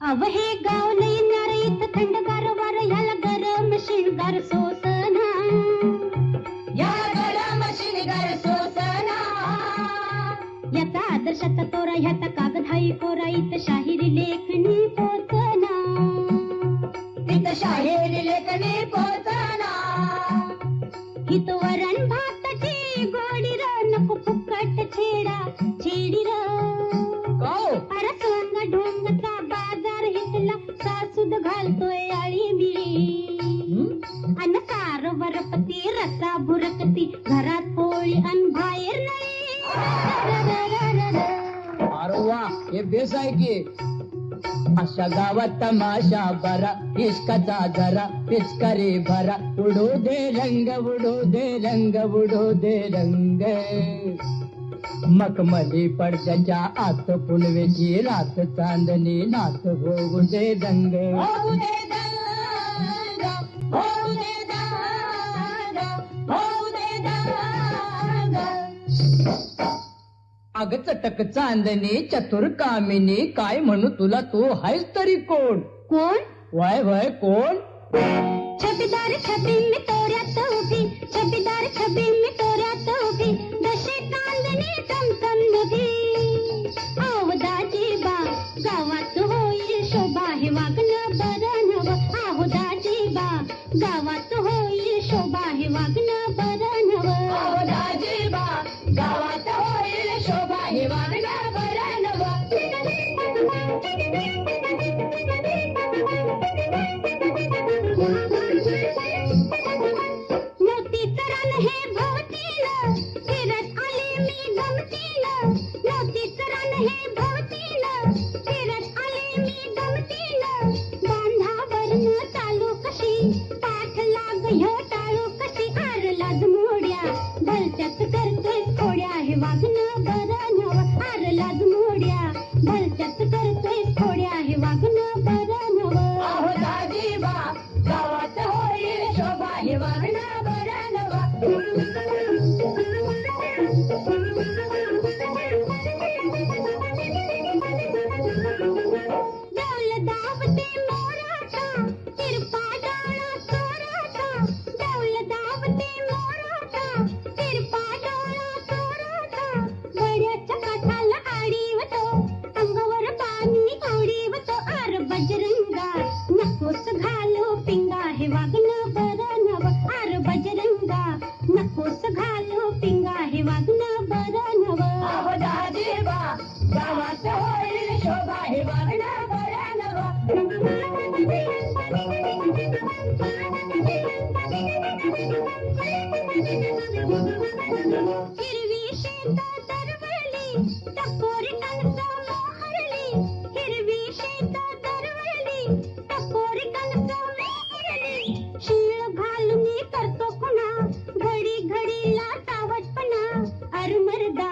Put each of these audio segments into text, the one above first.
अव हे गाव लई न्यार इथं थंडगार वार ह्याला गरम शिणगार सोसना. या गरम शिणगार सोसना. याचा आदर्शाचा तोरा ह्याचा कागदाई कोरा इथं शाहिरी लेखणी पोचना. तिथं शाहीर लेखणी पोचना. हित वरपती रसा भुरकती घरात पोळी अन बाहेर नाही. अरे वा हे बेस आहे की? अशा गावात तमाशा बरा इश्काचा जरा पिचकारी भरा. उडू दे रंग उडू दे रंग उडू दे रंग. मखमली पडद्याच्या आत पुनवेची रात चांदणी नाच होऊ दे दंग अग चटक चांदणी चतुर कामिनी काय म्हणू तुला तू? हायस तरी कोण? कोण? वय वय कोण? छबीदार छबी मी तोऱ्यात उभी छबीदार छबी मी तोऱ्यात उभी दशे चांदणी चमचम नदी आवदाजी बा गावात होईल शोभा हे वागणं हे हिरवी शेत दरवळली टपोर कणस मोहरली हिरवी शेत दरवळली टपोर कणस मोहरली शिळ घालून करतो कुणा घडी घडीला सावटपणा अरमरदा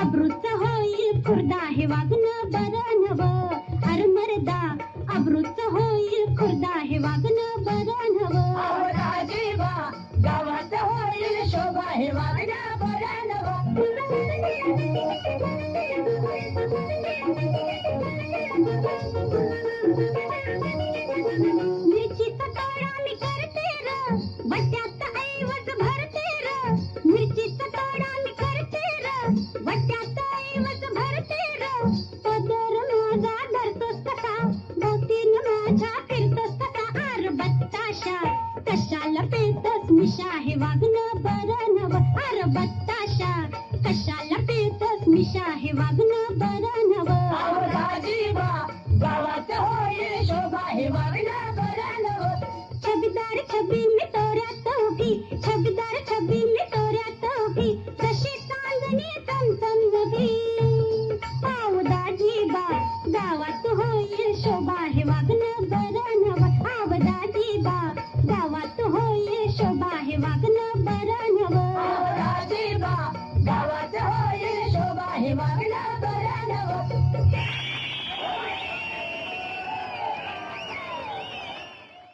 अब्रूच होईल खुर्दा हे वागणं बरं नव। अरमरदा अब्रूच होईल खुर्दा हे वागणं बरं नव। गावात होईल शोभा हे वागणं कशाला पेतस मिशा आहे वागणं गावात होईल शोभा हे